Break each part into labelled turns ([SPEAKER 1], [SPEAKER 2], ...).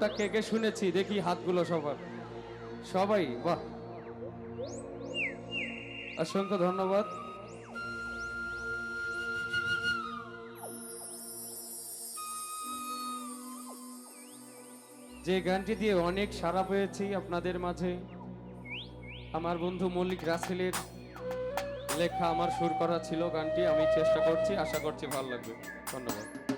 [SPEAKER 1] গানটা কে কে শুনেছি, দেখি হাতগুলো সবার। সবাই, বাহ। অসংখ্য ধন্যবাদ। যে গানটি দিয়ে অনেক সাড়া পেয়েছি আপনাদের মাঝে, আমার বন্ধু মল্লিক রাসেলের লেখা আমার সুর করা ছিল গানটি, আমি চেষ্টা করছি, আশা করছি ভালো লাগবে। ধন্যবাদ।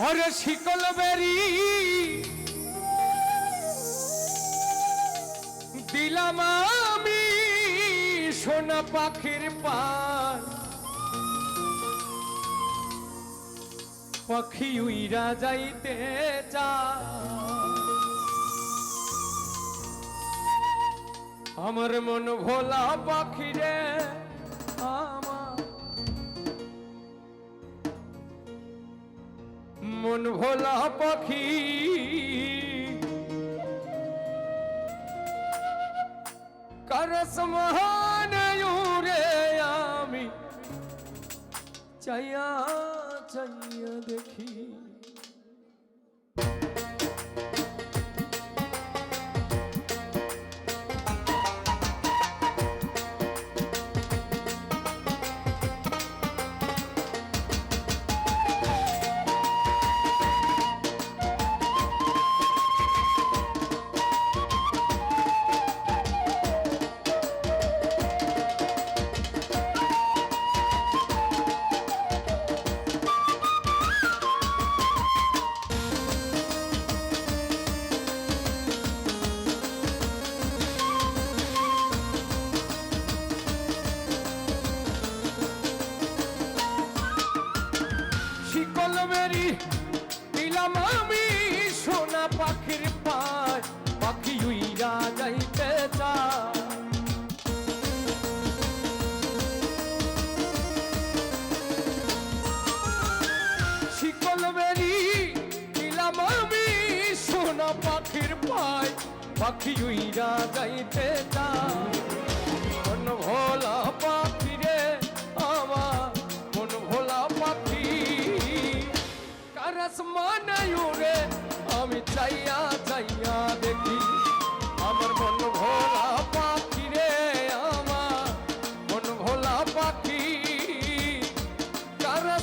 [SPEAKER 1] হরে শিকল বেরি। দিলাম আমি সোনা পাখির পান পাখি উইরা যাইতে চা আমার মন ভোলা পাখিরে আমার মন ভোলা পাখি। করস মহান রে আমি চাইয়া চাইয়া দেখি।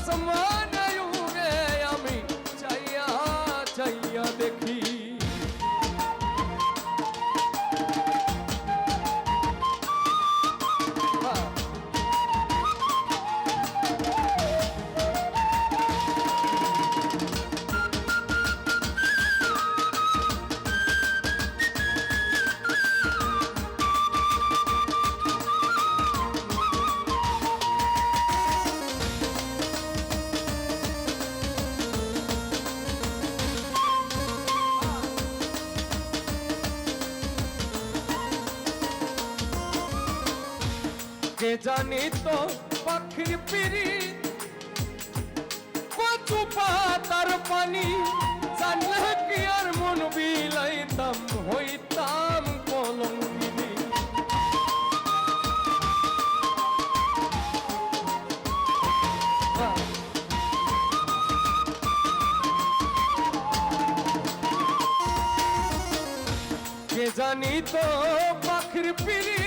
[SPEAKER 1] কারস মানায়ুরে কে জানি তো পাখির পিড়ি কচু পাতার পানি জানলে কি আর মন বিলাইতাম, হইতাম কলঙ্কিনী। কে জানি তো পাখির পিড়িত?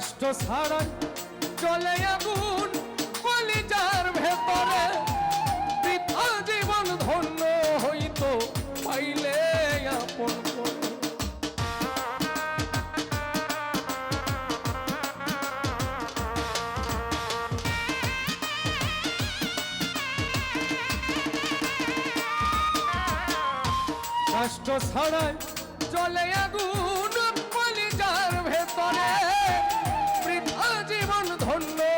[SPEAKER 1] কষ্ট ছাড়াই চলে আগুন, কলিজার ভেতরে বৃথা জীবন ধন্য হইতো পাইলে আপন কষ্ট ছাড়াই চলে আগুন, কলিজার ভেতরে ধন্য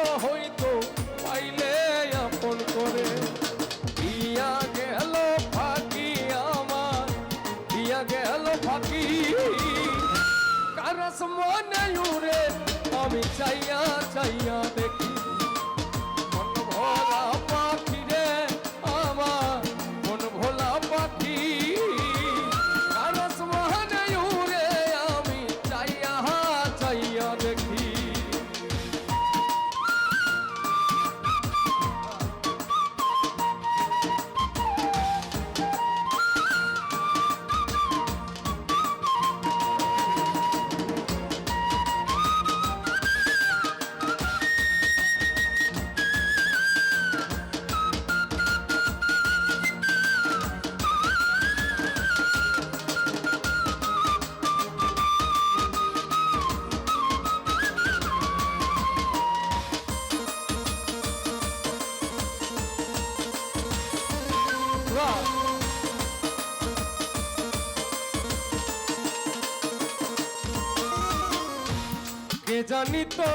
[SPEAKER 1] জানি তো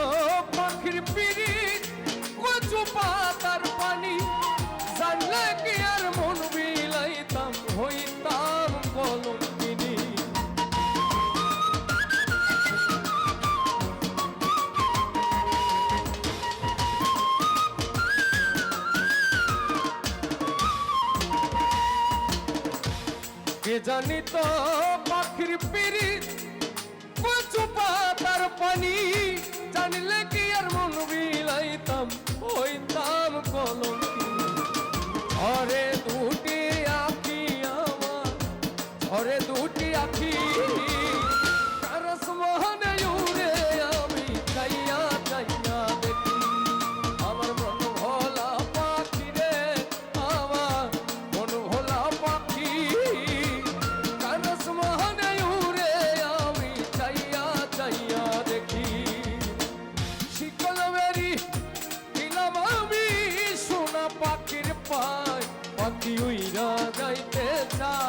[SPEAKER 1] পাখির পিড়ি, কচু পাতার পানি। জানলে কি আর মন বিলাইতাম, হইতাম কলম জানি তো পায় পাখি উইরা যাইতে চায়।